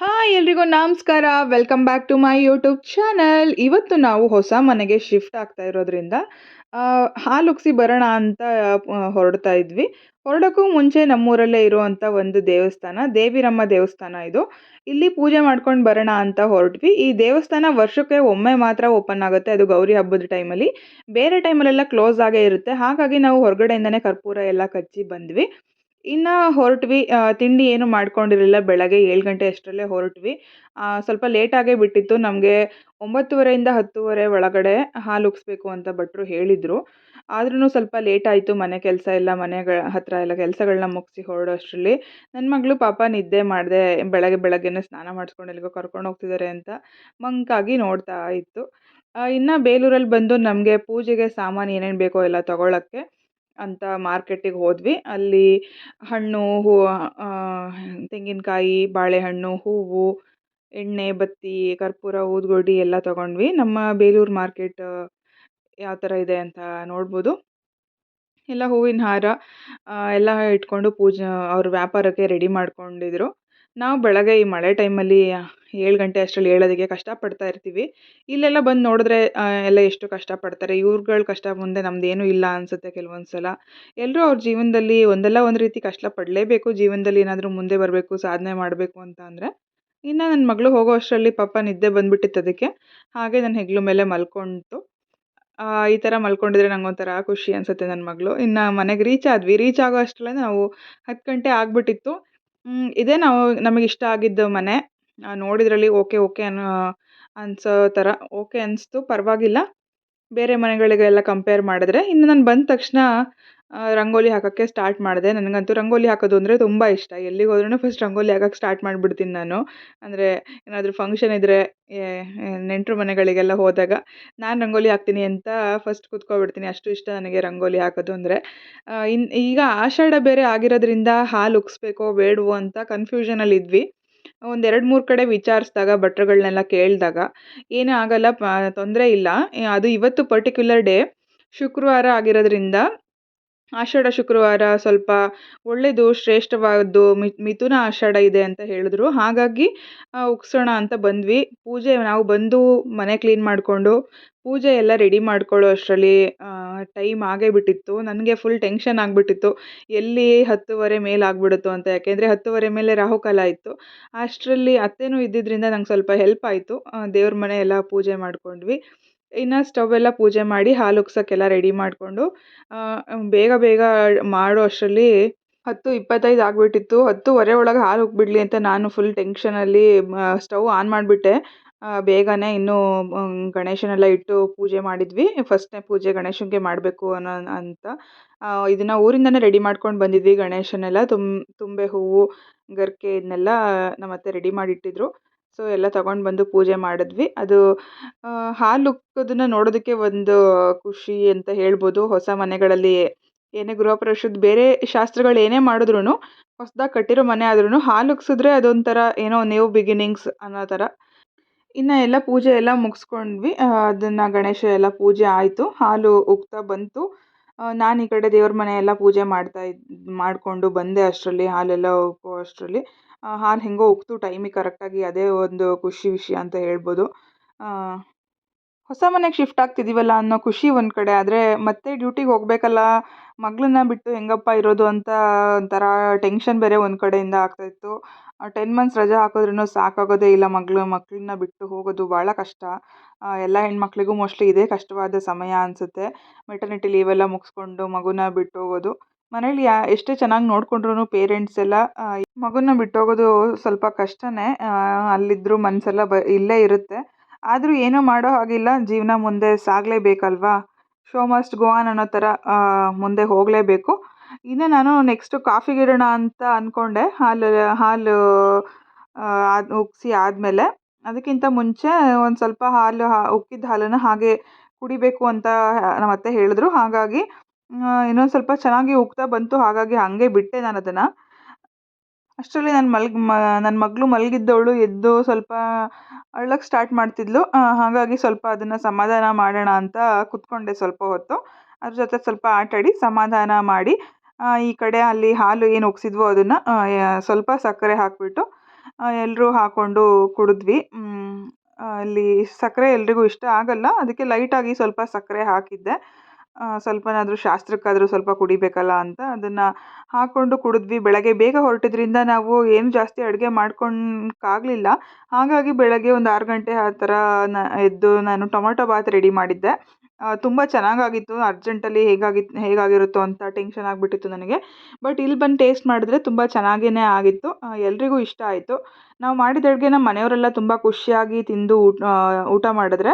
Hi ಎಲ್ರಿಗೂ ನಮಸ್ಕಾರ. Welcome back to my YouTube channel ಇವತ್ತು ನಾವು ಹೊಸ ಮನೆಗೆ ಶಿಫ್ಟ್ ಆಗ್ತಾ ಇರೋದ್ರಿಂದ ಹಾಲು ಬರೋಣ ಅಂತ ಹೊರಡ್ತಾ ಇದ್ವಿ. ಹೊರಡೋಕ್ಕೂ ಮುಂಚೆ ನಮ್ಮೂರಲ್ಲೇ ಇರುವಂಥ ಒಂದು ದೇವಸ್ಥಾನ, ದೇವಿರಮ್ಮ ದೇವಸ್ಥಾನ ಇದು. ಇಲ್ಲಿ ಪೂಜೆ ಮಾಡ್ಕೊಂಡು ಬರೋಣ ಅಂತ ಹೊರಟ್ವಿ. ಈ ದೇವಸ್ಥಾನ ವರ್ಷಕ್ಕೆ ಒಮ್ಮೆ ಮಾತ್ರ ಓಪನ್ ಆಗುತ್ತೆ. ಅದು ಗೌರಿ ಹಬ್ಬದ ಟೈಮಲ್ಲಿ ಬೇರೆ ಟೈಮಲ್ಲೆಲ್ಲ ಕ್ಲೋಸ್ ಆಗೇ ಇರುತ್ತೆ. ಹಾಗಾಗಿ ನಾವು ಹೊರಗಡೆಯಿಂದನೇ ಕರ್ಪೂರ ಎಲ್ಲ ಕಚ್ಚಿ ಬಂದ್ವಿ. ಇನ್ನು ಹೊರಟ್ವಿ ತಿಂಡಿ ಏನು ಮಾಡ್ಕೊಂಡಿರಲಿಲ್ಲ, ಬೆಳಗ್ಗೆ ಏಳು ಗಂಟೆ ಅಷ್ಟರಲ್ಲೇ ಹೊರಟ್ವಿ. ಸ್ವಲ್ಪ ಲೇಟಾಗೇ ಬಿಟ್ಟಿತ್ತು. ನಮಗೆ ಒಂಬತ್ತುವರೆಯಿಂದ ಹತ್ತುವರೆ ಒಳಗಡೆ ಹಾಲು ಉಗ್ಸ್ಬೇಕು ಅಂತ ಭಟ್ರು ಹೇಳಿದರು. ಆದ್ರೂ ಸ್ವಲ್ಪ ಲೇಟ್ ಆಯಿತು, ಮನೆ ಕೆಲಸ ಎಲ್ಲ, ಮನೆಗಳ ಹತ್ರ ಎಲ್ಲ ಕೆಲಸಗಳನ್ನ ಮುಗಿಸಿ ಹೊರಡೋ ಅಷ್ಟರಲ್ಲಿ ನನ್ನ ಮಗಳು ಪಾಪ ನಿದ್ದೆ ಮಾಡಿದೆ, ಬೆಳಗ್ಗೆ ಬೆಳಗ್ಗೆನೇ ಸ್ನಾನ ಮಾಡಿಸ್ಕೊಂಡು ಎಲ್ಲಿಗೋ ಕರ್ಕೊಂಡು ಹೋಗ್ತಿದ್ದಾರೆ ಅಂತ ಮಂಕಾಗಿ ನೋಡ್ತಾ ಇತ್ತು. ಇನ್ನು ಬೇಲೂರಲ್ಲಿ ಬಂದು ನಮಗೆ ಪೂಜೆಗೆ ಸಾಮಾನು ಏನೇನು ಬೇಕೋ ಎಲ್ಲ ತಗೊಳ್ಳೋಕ್ಕೆ ಅಂತ ಮಾರ್ಕೆಟಿಗೆ ಹೋದ್ವಿ. ಅಲ್ಲಿ ಹಣ್ಣು ಹೂವು ತೆಂಗಿನಕಾಯಿ, ಬಾಳೆಹಣ್ಣು, ಹೂವು, ಎಣ್ಣೆ, ಬತ್ತಿ, ಕರ್ಪೂರ, ಊದುಗಡ್ಡಿ ಎಲ್ಲ ತಗೊಂಡ್ವಿ. ನಮ್ಮ ಬೇಲೂರು ಮಾರ್ಕೆಟ್ ಯಾವ ಥರ ಇದೆ ಅಂತ ನೋಡ್ಬೋದು. ಎಲ್ಲ ಹೂವಿನ ಹಾರ ಎಲ್ಲ ಇಟ್ಕೊಂಡು ಪೂಜೆ, ಅವ್ರ ವ್ಯಾಪಾರಕ್ಕೆ ರೆಡಿ ಮಾಡ್ಕೊಂಡಿದ್ರು. ನಾವು ಬೆಳಗ್ಗೆ ಈ ಮಳೆ ಟೈಮಲ್ಲಿ ಏಳು ಗಂಟೆ ಅಷ್ಟರಲ್ಲಿ ಏಳೋದಕ್ಕೆ ಕಷ್ಟಪಡ್ತಾ ಇರ್ತೀವಿ. ಇಲ್ಲೆಲ್ಲ ಬಂದು ನೋಡಿದ್ರೆ ಎಲ್ಲ ಎಷ್ಟು ಕಷ್ಟಪಡ್ತಾರೆ. ಇವ್ರುಗಳ ಕಷ್ಟ ಮುಂದೆ ನಮ್ಮದೇನೂ ಇಲ್ಲ ಅನಿಸುತ್ತೆ ಕೆಲವೊಂದು ಸಲ ಎಲ್ಲರೂ ಅವ್ರ ಜೀವನದಲ್ಲಿ ಒಂದಲ್ಲ ಒಂದು ರೀತಿ ಕಷ್ಟ ಪಡಲೇಬೇಕು. ಜೀವನದಲ್ಲಿ ಏನಾದರೂ ಮುಂದೆ ಬರಬೇಕು ಸಾಧನೆ ಮಾಡಬೇಕು ಅಂತ ಅಂದರೆ ಇನ್ನು ನನ್ನ ಮಗಳು ಹೋಗೋ ಅಷ್ಟರಲ್ಲಿ ಪಾಪ ನಿದ್ದೆ ಬಂದುಬಿಟ್ಟಿತ್ತು ಅದಕ್ಕೆ. ಹಾಗೆ ನನ್ನ ಹೆಗ್ಲು ಮೇಲೆ ಮಲ್ಕೊಂತು ಆ, ಈ ಥರ ಮಲ್ಕೊಂಡಿದ್ರೆ ನಂಗೊಂಥರ ಖುಷಿ ಅನಿಸುತ್ತೆ ನನ್ನ ಮಗಳು. ಇನ್ನು ಮನೆಗೆ ರೀಚ್ ಆದ್ವಿ. ರೀಚ್ ಆಗೋ ಅಷ್ಟರಲ್ಲೇ ನಾವು ಹತ್ತು ಗಂಟೆ ಆಗಿಬಿಟ್ಟಿತ್ತು. ಇದೇ ನಾವು ನಮಗೆ ಇಷ್ಟ ಆಗಿದ್ದು ಮನೆ. ನೋಡಿದರಲ್ಲಿ ಓಕೆ ಓಕೆ ಅನ್ನೋ ಅನಿಸೋ ಥರ ಓಕೆ ಅನಿಸ್ತು ಪರವಾಗಿಲ್ಲ. ಬೇರೆ ಮನೆಗಳಿಗೆಲ್ಲ ಕಂಪೇರ್ ಮಾಡಿದ್ರೆ, ಇನ್ನು ನಾನು ಬಂದ ತಕ್ಷಣ ರಂಗೋಲಿ ಹಾಕೋಕ್ಕೆ ಸ್ಟಾರ್ಟ್ ಮಾಡಿದೆ. ನನಗಂತೂ ರಂಗೋಲಿ ಹಾಕೋದು ಅಂದರೆ ತುಂಬ ಇಷ್ಟ. ಎಲ್ಲಿಗೆ ಹೋದ್ರೂ ಫಸ್ಟ್ ರಂಗೋಲಿ ಹಾಕಕ್ಕೆ ಸ್ಟಾರ್ಟ್ ಮಾಡಿಬಿಡ್ತೀನಿ ನಾನು. ಅಂದರೆ ಏನಾದರೂ ಫಂಕ್ಷನ್ ಇದ್ದರೆ ನೆಂಟರು ಮನೆಗಳಿಗೆಲ್ಲ ಹೋದಾಗ ನಾನು ರಂಗೋಲಿ ಹಾಕ್ತೀನಿ ಅಂತ ಫಸ್ಟ್ ಕೂತ್ಕೊಬಿಡ್ತೀನಿ. ಅಷ್ಟು ಇಷ್ಟ ನನಗೆ ರಂಗೋಲಿ ಹಾಕೋದು ಅಂದರೆ. ಇನ್ನು ಈಗ ಆಷಾಢ ಬೇರೆ ಆಗಿರೋದ್ರಿಂದ ಹಾಲು ಉಗಿಸ್ಬೇಕೋ ಬೇಡವೋ ಅಂತ ಕನ್ಫ್ಯೂಷನಲ್ಲಿ ಇದ್ವಿ. ಒಂದೆರಡು ಮೂರು ಕಡೆ ವಿಚಾರಿಸಿದಾಗ ಭಟ್ರುಗಳನ್ನೆಲ್ಲ ಕೇಳಿದಾಗ, ಏನೇ ಆಗಲ್ಲ ತೊಂದರೆ ಇಲ್ಲ. ಅದು ಇವತ್ತು ಪರ್ಟಿಕ್ಯುಲರ್ ಡೇ ಶುಕ್ರವಾರ ಆಗಿರೋದ್ರಿಂದ ಆಷಾಢ ಶುಕ್ರವಾರ ಸ್ವಲ್ಪ ಒಳ್ಳೆಯದು, ಶ್ರೇಷ್ಠವಾದ್ದು ಮಿಥುನ ಆಷಾಢ ಇದೆ ಅಂತ ಹೇಳಿದ್ರು. ಹಾಗಾಗಿ ಉಗ್ಸೋಣ ಅಂತ ಬಂದ್ವಿ. ಪೂಜೆ ನಾವು ಬಂದು ಮನೆ ಕ್ಲೀನ್ ಮಾಡಿಕೊಂಡು, ಪೂಜೆ ಎಲ್ಲ ರೆಡಿ ಮಾಡ್ಕೊಳ್ಳೋ ಅಷ್ಟರಲ್ಲಿ ಟೈಮ್ ಆಗೇ ಬಿಟ್ಟಿತ್ತು. ನನಗೆ ಫುಲ್ ಟೆನ್ಷನ್ ಆಗಿಬಿಟ್ಟಿತ್ತು. ಎಲ್ಲಿ ಹತ್ತುವರೆ ಮೇಲೆ ಆಗ್ಬಿಡುತ್ತೋ ಅಂತ. ಯಾಕೆಂದರೆ ಹತ್ತುವರೆ ಮೇಲೆ ರಾಹುಕಾಲ ಇತ್ತು. ಅಷ್ಟರಲ್ಲಿ ಅತ್ತೆನೂ ಇದ್ದಿದ್ದರಿಂದ ನಂಗೆ ಸ್ವಲ್ಪ ಹೆಲ್ಪ್ ಆಯಿತು. ದೇವ್ರ ಮನೆ ಎಲ್ಲ ಪೂಜೆ ಮಾಡ್ಕೊಂಡ್ವಿ. ಇನ್ನು ಸ್ಟವ್ ಎಲ್ಲ ಪೂಜೆ ಮಾಡಿ ಹಾಲು ಉಗ್ಸೋಕ್ಕೆಲ್ಲ ರೆಡಿ ಮಾಡಿಕೊಂಡು ಬೇಗ ಬೇಗ ಮಾಡೋ ಅಷ್ಟರಲ್ಲಿ ಹತ್ತು ಇಪ್ಪತ್ತೈದು ಆಗಿಬಿಟ್ಟಿತ್ತು. ಹತ್ತುವರೆ ಒಳಗೆ ಹಾಲು ಉಗ್ಬಿಡ್ಲಿ ಅಂತ ನಾನು ಫುಲ್ ಟೆನ್ಷನಲ್ಲಿ ಸ್ಟವ್ ಆನ್ ಮಾಡಿಬಿಟ್ಟೆ. ಬೇಗನೆ ಇನ್ನೂ ಗಣೇಶನೆಲ್ಲ ಇಟ್ಟು ಪೂಜೆ ಮಾಡಿದ್ವಿ. ಫಸ್ಟ್ನೇ ಪೂಜೆ ಗಣೇಶನಿಗೆ ಮಾಡಬೇಕು ಅನ್ನೋ, ಅಂತ. ಇದನ್ನು ಊರಿಂದನೇ ರೆಡಿ ಮಾಡ್ಕೊಂಡು ಬಂದಿದ್ವಿ ಗಣೇಶನೆಲ್ಲ. ತುಂಬ ತುಂಬೆ ಹೂವು, ಗರಿಕೆ ಇದನ್ನೆಲ್ಲ ನಮ್ಮ ಅತ್ತೆ ರೆಡಿ ಮಾಡಿಟ್ಟಿದ್ರು. ಸೊ, ಎಲ್ಲ ತಗೊಂಡು ಬಂದು ಪೂಜೆ ಮಾಡಿದ್ವಿ. ಅದು ಹಾಲು ಉಕ್ಕೋದನ್ನ ನೋಡೋದಕ್ಕೆ ಒಂದು ಖುಷಿ ಅಂತ ಹೇಳ್ಬೋದು. ಹೊಸ ಮನೆಗಳಲ್ಲಿ ಏನೇ ಗೃಹಪ್ರವೇಶದ ಬೇರೆ ಶಾಸ್ತ್ರಗಳು ಏನೇ ಮಾಡಿದ್ರು ಹೊಸ್ದಾಗಿ ಕಟ್ಟಿರೋ ಮನೆ ಆದ್ರೂ ಹಾಲು ಉಕ್ಸಿದ್ರೆ ಅದೊಂಥರ ಏನೋ ನ್ಯೂ ಬಿಗಿನಿಂಗ್ಸ್ ಅನ್ನೋ ಥರ. ಇನ್ನು ಎಲ್ಲ ಪೂಜೆ ಎಲ್ಲ ಮುಗಿಸ್ಕೊಂಡ್ವಿ. ಅದನ್ನು ಗಣೇಶ ಎಲ್ಲ ಪೂಜೆ ಆಯಿತು. ಹಾಲು ಉಗ್ತಾ ಬಂತು. ನಾನು ಈ ಕಡೆ ದೇವ್ರ ಮನೆ ಎಲ್ಲ ಪೂಜೆ ಮಾಡ್ತಾ ಇದ್, ಮಾಡಿಕೊಂಡು ಬಂದೆ ಅಷ್ಟರಲ್ಲಿ, ಹಾಲೆಲ್ಲ ಉಕ್ಕೋ ಅಷ್ಟರಲ್ಲಿ. ಹಾಲು ಹೆಂಗೋ ಉಕ್ತು, ಟೈಮಿಗೆ ಕರೆಕ್ಟಾಗಿ ಅದೇ ಒಂದು ಖುಷಿ ವಿಷಯ ಅಂತ ಹೇಳ್ಬೋದು. ಹೊಸ ಮನೆಗೆ ಶಿಫ್ಟ್ ಆಗ್ತಿದ್ದೀವಲ್ಲ ಅನ್ನೋ ಖುಷಿ ಒಂದು ಕಡೆ, ಆದರೆ ಮತ್ತೆ ಡ್ಯೂಟಿಗೆ ಹೋಗಬೇಕಲ್ಲ, ಮಗಳನ್ನ ಬಿಟ್ಟು ಹೆಂಗಪ್ಪ ಇರೋದು ಅಂತ ಒಂಥರ ಟೆನ್ಷನ್ ಬೇರೆ ಒಂದು ಕಡೆಯಿಂದ ಆಗ್ತಾಯಿತ್ತು ಟೆನ್ ಮಂತ್ಸ್ ರಜೆ ಹಾಕಿದ್ರೂ ಸಾಕಾಗೋದೇ ಇಲ್ಲ ಮಗಳು ಮಕ್ಕಳನ್ನ ಬಿಟ್ಟು ಹೋಗೋದು ಭಾಳ ಕಷ್ಟ. ಎಲ್ಲ ಹೆಣ್ಮಕ್ಳಿಗೂ ಮೋಸ್ಟ್ಲಿ ಇದೇ ಕಷ್ಟವಾದ ಸಮಯ ಅನಿಸುತ್ತೆ. ಮೆಟರ್ನಿಟಿ ಲೀವೆಲ್ಲ ಮುಗಿಸ್ಕೊಂಡು ಮಗುನ ಬಿಟ್ಟು ಹೋಗೋದು. ಮನೇಲಿ ಎಷ್ಟೇ ಚೆನ್ನಾಗಿ ನೋಡ್ಕೊಂಡ್ರೂ ಪೇರೆಂಟ್ಸ್ ಎಲ್ಲ ಮಗುನ ಬಿಟ್ಟು ಹೋಗೋದು ಸ್ವಲ್ಪ ಕಷ್ಟನೇ ಅಲ್ಲಿದ್ರು ಮನಸ್ಸೆಲ್ಲ ಬ, ಇಲ್ಲೇ ಇರುತ್ತೆ. ಆದರೂ ಏನೂ ಮಾಡೋ ಹಾಗಿಲ್ಲ, ಜೀವನ ಮುಂದೆ ಸಾಗಲೇಬೇಕಲ್ವಾ? ಶೋ ಮಸ್ಟ್ ಗೋ ಆನ್ ಅನ್ನೋ ಥರ ಮುಂದೆ ಹೋಗಲೇಬೇಕು. ಇನ್ನು ನಾನು ನೆಕ್ಸ್ಟು ಕಾಫಿಗೆ ಇಡೋಣ ಅಂತ ಅಂದ್ಕೊಂಡೆ ಹಾಲು ಹಾಲು ಅದು ಉಗ್ಸಿ ಆದಮೇಲೆ. ಅದಕ್ಕಿಂತ ಮುಂಚೆ ಒಂದು ಸ್ವಲ್ಪ ಹಾಲು, ಹಾ ಉಕ್ಕಿದ ಹಾಲನ್ನು ಹಾಗೆ ಕುಡಿಬೇಕು ಅಂತ, ನಮ್ಮ ಅತ್ತೆ ಹೇಳಿದ್ರು. ಹಾಗಾಗಿ ಇನ್ನೊಂದು ಸ್ವಲ್ಪ ಚೆನ್ನಾಗಿ ಉಗ್ತಾ ಬಂತು, ಹಾಗಾಗಿ ಹಾಗೆ ಬಿಟ್ಟೆ ನಾನು ಅದನ್ನು. ಅಷ್ಟರಲ್ಲಿ ನನ್ನ ಮಲ್ ಮ ನನ್ನ ಮಗಳು ಮಲಗಿದ್ದವಳು ಎದ್ದು ಸ್ವಲ್ಪ ಅಳಕ್ಕೆ ಸ್ಟಾರ್ಟ್ ಮಾಡ್ತಿದ್ಲು. ಹಾಗಾಗಿ ಸ್ವಲ್ಪ ಅದನ್ನು ಸಮಾಧಾನ ಮಾಡೋಣ ಅಂತ ಕೂತ್ಕೊಂಡೆ ಸ್ವಲ್ಪ ಹೊತ್ತು. ಅದ್ರ ಜೊತೆ ಸ್ವಲ್ಪ ಆಟಾಡಿ ಸಮಾಧಾನ ಮಾಡಿ ಈ ಕಡೆ ಅಲ್ಲಿ ಹಾಲು ಏನು ಉಗ್ಸಿದ್ವೋ ಅದನ್ನು ಸ್ವಲ್ಪ ಸಕ್ಕರೆ ಹಾಕಿಬಿಟ್ಟು ಎಲ್ಲರೂ ಹಾಕ್ಕೊಂಡು ಕುಡಿದ್ವಿ. ಅಲ್ಲಿ ಸಕ್ಕರೆ ಎಲ್ರಿಗೂ ಇಷ್ಟ ಆಗಲ್ಲ, ಅದಕ್ಕೆ ಲೈಟಾಗಿ ಸ್ವಲ್ಪ ಸಕ್ಕರೆ ಹಾಕಿದ್ದೆ. ಸ್ವಲ್ಪನಾದರೂ ಶಾಸ್ತ್ರಕ್ಕಾದರೂ ಸ್ವಲ್ಪ ಕುಡಿಬೇಕಲ್ಲ ಅಂತ ಅದನ್ನು ಹಾಕ್ಕೊಂಡು ಕುಡಿದ್ವಿ. ಬೆಳಗ್ಗೆ ಬೇಗ ಹೊರಟಿದ್ರಿಂದ ನಾವು ಏನು ಜಾಸ್ತಿ ಅಡುಗೆ ಮಾಡ್ಕೊಳಕ್ಕಾಗಲಿಲ್ಲ ಹಾಗಾಗಿ ಬೆಳಗ್ಗೆ ಒಂದು ಆರು ಗಂಟೆ ಆ ಥರ ನ, ಎದ್ದು ನಾನು ಟೊಮೊಟೊ ಬಾತ್ ರೆಡಿ ಮಾಡಿದ್ದೆ. ತುಂಬ ಚೆನ್ನಾಗಾಗಿತ್ತು. ಅರ್ಜೆಂಟಲ್ಲಿ ಹೇಗಾಗಿತ್ತು ಹೇಗಾಗಿರುತ್ತೋ ಅಂತ ಟೆನ್ಷನ್ ಆಗಿಬಿಟ್ಟಿತ್ತು ನನಗೆ. ಬಟ್ ಇಲ್ಲಿ ಬಂದು ಟೇಸ್ಟ್ ಮಾಡಿದ್ರೆ ತುಂಬ ಚೆನ್ನಾಗೇ ಆಗಿತ್ತು. ಎಲ್ರಿಗೂ ಇಷ್ಟ ಆಯಿತು. ನಾವು ಮಾಡಿದ ಅಡುಗೆನ ಮನೆಯವರೆಲ್ಲ ತುಂಬ ಖುಷಿಯಾಗಿ ತಿಂದು ಊಟ ಊಟ ಮಾಡಿದ್ರೆ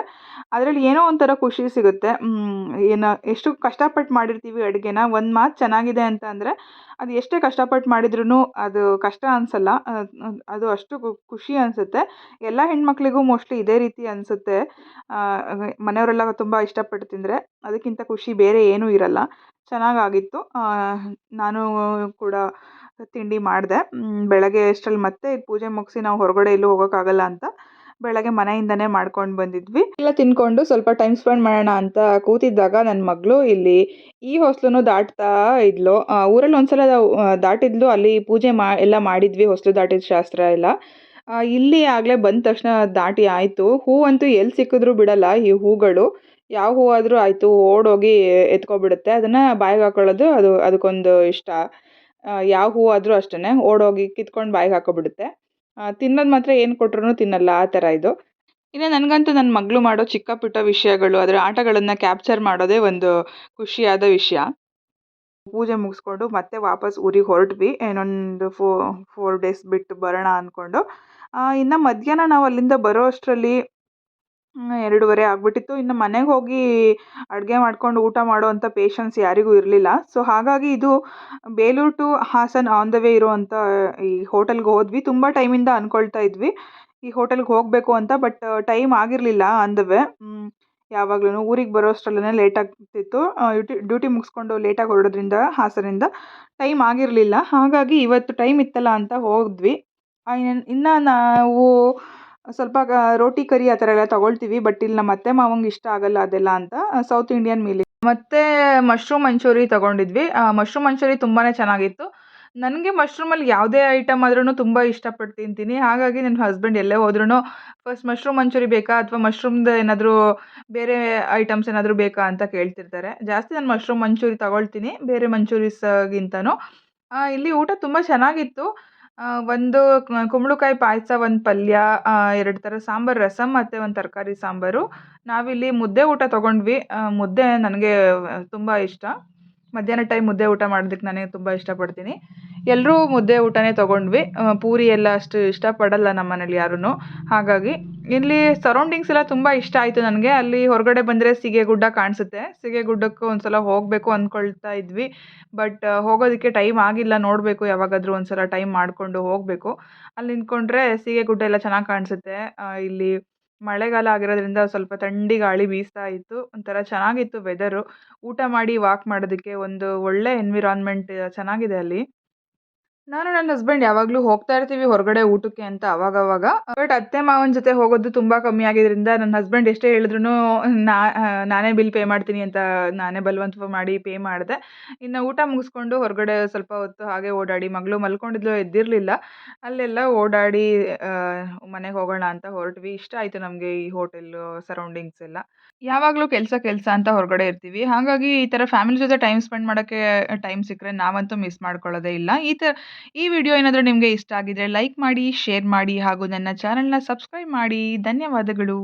ಅದರಲ್ಲಿ ಏನೋ ಒಂಥರ ಖುಷಿ ಸಿಗುತ್ತೆ. ಏನು, ಎಷ್ಟು ಕಷ್ಟಪಟ್ಟು ಮಾಡಿರ್ತೀವಿ ಅಡುಗೆನ, ಒಂದು ಮಾತು ಚೆನ್ನಾಗಿದೆ ಅಂತ ಅಂದರೆ ಅದು ಎಷ್ಟೇ ಕಷ್ಟಪಟ್ಟು ಮಾಡಿದ್ರೂ ಅದು ಕಷ್ಟ ಅನಿಸಲ್ಲ. ಅದು ಅಷ್ಟು ಖುಷಿ ಅನಿಸುತ್ತೆ. ಎಲ್ಲ ಹೆಣ್ಮಕ್ಳಿಗೂ ಮೋಸ್ಟ್ಲಿ ಇದೇ ರೀತಿ ಅನಿಸುತ್ತೆ. ಮನೆಯವರೆಲ್ಲ ತುಂಬ ಇಷ್ಟಪಟ್ಟು ತಿಂದರೆ ಅದಕ್ಕಿಂತ ಖುಷಿ ಬೇರೆ ಏನೂ ಇರಲ್ಲ. ಚೆನ್ನಾಗಾಗಿತ್ತು. ನಾನು ಕೂಡ ತಿಂಡಿ ಮಾಡಿದೆ. ಬೆಳಗ್ಗೆ ಅಷ್ಟ್ರಲ್ಲಿ ಮತ್ತೆ ಪೂಜೆ ಮುಗಿಸಿ ನಾವು ಹೊರಗಡೆ ಎಲ್ಲೂ ಹೋಗೋಕ್ಕಾಗಲ್ಲ ಅಂತ ಬೆಳಗ್ಗೆ ಮನೆಯಿಂದನೇ ಮಾಡ್ಕೊಂಡು ಬಂದಿದ್ವಿ. ಎಲ್ಲ ತಿನ್ಕೊಂಡು ಸ್ವಲ್ಪ ಟೈಮ್ ಸ್ಪೆಂಡ್ ಮಾಡೋಣ ಅಂತ ಕೂತಿದ್ದಾಗ ನನ್ನ ಮಗಳು ಇಲ್ಲಿ ಈ ಹೊಸ್ಲೂ ದಾಟ್ತಾ ಇದ್ಲು. ಊರಲ್ಲಿ ಒಂದ್ಸಲ ದಾಟಿದ್ಲು. ಅಲ್ಲಿ ಪೂಜೆ ಮಾ, ಎಲ್ಲ ಮಾಡಿದ್ವಿ, ಹೊಸ್ಲು ದಾಟಿದ ಶಾಸ್ತ್ರ ಎಲ್ಲ. ಇಲ್ಲಿ ಆಗಲೇ ಬಂದ ತಕ್ಷಣ ದಾಟಿ ಆಯಿತು. ಹೂವಂತೂ ಎಲ್ಲಿ ಸಿಕ್ಕಿದ್ರೂ ಬಿಡಲ್ಲ ಈ ಹೂಗಳು. ಯಾವ ಹೂವಾದರೂ ಆಯಿತು, ಓಡೋಗಿ ಎತ್ಕೊಬಿಡುತ್ತೆ. ಅದನ್ನು ಬಾಯಿಗೆ ಹಾಕೊಳ್ಳೋದು ಅದು, ಅದಕ್ಕೊಂದು ಇಷ್ಟ. ಯಾವ ಹೂವಾದರೂ ಅಷ್ಟೇ ಓಡೋಗಿ ಕಿತ್ಕೊಂಡು ಬಾಯಿಗೆ ಹಾಕೋಬಿಡುತ್ತೆ. ತಿನ್ನೋದು ಮಾತ್ರ ಏನು ಕೊಟ್ರೂ ತಿನ್ನಲ್ಲ, ಆ ಥರ ಇದು. ಇನ್ನು ನನಗಂತೂ ನನ್ನ ಮಗಳು ಮಾಡೋ ಚಿಕ್ಕ ಪುಟ್ಟ ವಿಷಯಗಳು, ಅದರ ಆಟಗಳನ್ನು ಕ್ಯಾಪ್ಚರ್ ಮಾಡೋದೇ ಒಂದು ಖುಷಿಯಾದ ವಿಷಯ. ಪೂಜೆ ಮುಗಿಸ್ಕೊಂಡು ಮತ್ತೆ ವಾಪಸ್ ಊರಿಗೆ ಹೊರಟ್ವಿ ಫೋ ಫೋರ್ ಡೇಸ್ ಬಿಟ್ಟು ಬರೋಣ ಅಂದ್ಕೊಂಡು ಇನ್ನು ಮಧ್ಯಾಹ್ನ ನಾವು ಅಲ್ಲಿಂದ ಬರೋ ಅಷ್ಟರಲ್ಲಿ ಎರಡೂವರೆ ಆಗಿಬಿಟ್ಟಿತ್ತು. ಇನ್ನು ಮನೆಗೆ ಹೋಗಿ ಅಡುಗೆ ಮಾಡ್ಕೊಂಡು ಊಟ ಮಾಡುವಂಥ ಪೇಷನ್ಸ್ ಯಾರಿಗೂ ಇರಲಿಲ್ಲ. ಸೊ ಹಾಗಾಗಿ ಇದು Belur to Hassan on the way ಇರುವಂಥ ಈ ಹೋಟೆಲ್ಗೆ ಹೋದ್ವಿ. ತುಂಬ ಟೈಮಿಂದ ಅಂದ್ಕೊಳ್ತಾ ಇದ್ವಿ. ಈ ಹೋಟೆಲ್ಗೆ ಹೋಗಬೇಕು ಅಂತ, ಬಟ್ ಟೈಮ್ ಆಗಿರಲಿಲ್ಲ ಆನ್ ದ ವೇ ಯಾವಾಗ್ಲೂ ಊರಿಗೆ ಬರೋ ಅಷ್ಟರಲ್ಲೇ ಲೇಟ್ ಆಗ್ತಿತ್ತು. ಡ್ಯೂಟಿ ಡ್ಯೂಟಿ ಮುಗಿಸ್ಕೊಂಡು ಲೇಟಾಗಿ ಹೊರಡೋದ್ರಿಂದ, ಹಾಸನಿಂದ ಟೈಮ್ ಆಗಿರಲಿಲ್ಲ. ಹಾಗಾಗಿ ಇವತ್ತು ಟೈಮ್ ಇತ್ತಲ್ಲ ಅಂತ ಹೋದ್ವಿ. ಇನ್ನು ನಾವು ಸ್ವಲ್ಪ ರೋಟಿ ಕರಿ ಆ ಥರ ಎಲ್ಲ ತೊಗೊಳ್ತೀವಿ ಬಟ್ ಇಲ್ಲಿ ನಮ್ಮ ಅತ್ತೆ ಮಾವಂಗೆ ಇಷ್ಟ ಆಗಲ್ಲ ಅದೆಲ್ಲ ಅಂತ ಸೌತ್ ಇಂಡಿಯನ್ ಮೀಲ್ ಮತ್ತು ಮಶ್ರೂಮ್ ಮಂಚೂರಿ ತೊಗೊಂಡಿದ್ವಿ. ಮಶ್ರೂಮ್ ಮಂಚೂರಿ ತುಂಬಾ ಚೆನ್ನಾಗಿತ್ತು. ನನಗೆ ಮಶ್ರೂಮಲ್ಲಿ ಯಾವುದೇ ಐಟಮ್ ಆದ್ರೂ ತುಂಬ ಇಷ್ಟಪಟ್ಟು ತಿಂತೀನಿ ಹಾಗಾಗಿ ನನ್ನ ಹಸ್ಬೆಂಡ್ ಎಲ್ಲೇ ಹೋದ್ರೂ ಫಸ್ಟ್ ಮಶ್ರೂಮ್ ಮಂಚೂರಿ ಬೇಕಾ ಅಥವಾ ಮಶ್ರೂಮ್ದು ಏನಾದರೂ ಬೇರೆ ಐಟಮ್ಸ್ ಏನಾದರೂ ಬೇಕಾ ಅಂತ ಕೇಳ್ತಿರ್ತಾರೆ. ಜಾಸ್ತಿ ನಾನು ಮಶ್ರೂಮ್ ಮಂಚೂರಿ ತಗೊಳ್ತೀನಿ, ಬೇರೆ ಮಂಚೂರಿಸ್ಗಿಂತನೂ ಇಲ್ಲಿ ಊಟ ತುಂಬ ಚೆನ್ನಾಗಿತ್ತು. ಒಂದು ಕುಂಬಳಕಾಯಿ ಪಾಯಸ ಒಂದು ಪಲ್ಯ ಎರಡು ಥರ ಸಾಂಬಾರು ರಸಮ್ ಮತ್ತು ಒಂದು ತರಕಾರಿ ಸಾಂಬಾರು. ನಾವಿಲ್ಲಿ ಮುದ್ದೆ ಊಟ ತೊಗೊಂಡ್ವಿ. ಮುದ್ದೆ ನನಗೆ ತುಂಬ ಇಷ್ಟ. ಮಧ್ಯಾಹ್ನ ಟೈಮ್ ಮುದ್ದೆ ಊಟ ಮಾಡೋದಕ್ಕೆ ನನಗೆ ತುಂಬ ಇಷ್ಟಪಡ್ತೀನಿ. ಎಲ್ಲರೂ ಮುದ್ದೆ ಊಟನೇ ತೊಗೊಂಡ್ವಿ. ಪೂರಿ ಎಲ್ಲ ಅಷ್ಟು ಇಷ್ಟಪಡಲ್ಲ ನಮ್ಮ ಮನೇಲಿ ಯಾರೂ ಹಾಗಾಗಿ ಇಲ್ಲಿ ಸರೌಂಡಿಂಗ್ಸ್ ಎಲ್ಲ ತುಂಬ ಇಷ್ಟ ಆಯಿತು ನನಗೆ. ಅಲ್ಲಿ ಹೊರಗಡೆ ಬಂದರೆ ಸೀಗೆಗುಡ್ಡ ಕಾಣಿಸುತ್ತೆ. ಸೀಗೆಗುಡ್ಡಕ್ಕೆ ಒಂದು ಸಲ ಹೋಗಬೇಕು ಅಂದ್ಕೊಳ್ತಾ ಇದ್ವಿ. ಬಟ್ ಹೋಗೋದಕ್ಕೆ ಟೈಮ್ ಆಗಿಲ್ಲ. ನೋಡಬೇಕು ಯಾವಾಗಾದರೂ ಒಂದು ಸಲ ಟೈಮ್ ಮಾಡಿಕೊಂಡು ಹೋಗಬೇಕು. ಅಲ್ಲಿ ನಿಂತ್ಕೊಂಡ್ರೆ ಸೀಗೆಗುಡ್ಡ ಎಲ್ಲ ಚೆನ್ನಾಗಿ ಕಾಣಿಸುತ್ತೆ. ಇಲ್ಲಿ ಮಳೆಗಾಲ ಆಗಿರೋದ್ರಿಂದ ಸ್ವಲ್ಪ ಥಂಡಿ ಗಾಳಿ ಬೀಸ್ತಾ ಇತ್ತು. ಒಂಥರ ಚೆನ್ನಾಗಿತ್ತು ವೆದರು ಊಟ ಮಾಡಿ ವಾಕ್ ಮಾಡೋದಕ್ಕೆ ಒಂದು ಒಳ್ಳೆ ಎನ್ವಿರಾನ್ಮೆಂಟ್ ಚೆನ್ನಾಗಿದೆ ಅಲ್ಲಿ. ನಾನು ನನ್ನ ಹಸ್ಬೆಂಡ್ ಯಾವಾಗಲೂ ಹೋಗ್ತಾ ಇರ್ತೀವಿ ಹೊರಗಡೆ ಊಟಕ್ಕೆ ಅಂತ ಅವಾಗವಾಗ. ಬಟ್ ಅತ್ತೆ ಮಾವನ ಜೊತೆ ಹೋಗೋದು ತುಂಬ ಕಮ್ಮಿ ಆಗಿದ್ದರಿಂದ ನನ್ನ ಹಸ್ಬೆಂಡ್ ಎಷ್ಟೇ ಹೇಳಿದ್ರು ನಾ ನಾನೇ ಬಿಲ್ ಪೇ ಮಾಡ್ತೀನಿ ಅಂತ ನಾನೇ ಬಲವಂತ ಮಾಡಿ ಪೇ ಮಾಡಿದೆ. ಇನ್ನು ಊಟ ಮುಗಿಸ್ಕೊಂಡು ಹೊರಗಡೆ ಸ್ವಲ್ಪ ಹೊತ್ತು ಹಾಗೆ ಓಡಾಡಿ, ಮಗಳು ಮಲ್ಕೊಂಡಿದ್ಲು, ಎದ್ದಿರಲಿಲ್ಲ. ಅಲ್ಲೆಲ್ಲ ಓಡಾಡಿ ಮನೆಗೆ ಹೋಗೋಣ ಅಂತ ಹೊರಟ್ವಿ. ಇಷ್ಟ ಆಯಿತು ನಮಗೆ ಈ ಹೋಟೆಲ್ಲು ಸರೌಂಡಿಂಗ್ಸ್ ಎಲ್ಲ. ಯಾವಾಗಲೂ ಕೆಲಸ ಕೆಲಸ ಅಂತ ಹೊರಗಡೆ ಇರ್ತೀವಿ. ಹಾಗಾಗಿ ಈ ಥರ ಫ್ಯಾಮಿಲಿ ಜೊತೆ ಟೈಮ್ ಸ್ಪೆಂಡ್ ಮಾಡೋಕ್ಕೆ ಟೈಮ್ ಸಿಕ್ಕರೆ ನಾವಂತೂ ಮಿಸ್ ಮಾಡ್ಕೊಳ್ಳೋದೇ ಇಲ್ಲ. ಈ ಥರ ಈ ವಿಡಿಯೋ ಏನಾದರೂ ನಿಮಗೆ ಇಷ್ಟ ಆಗಿದ್ದರೆ ಲೈಕ್ ಮಾಡಿ ಶೇರ್ ಮಾಡಿ ಹಾಗೂ ನನ್ನ ಚಾನಲ್ನ ಸಬ್ಸ್ಕ್ರೈಬ್ ಮಾಡಿ. ಧನ್ಯವಾದಗಳು.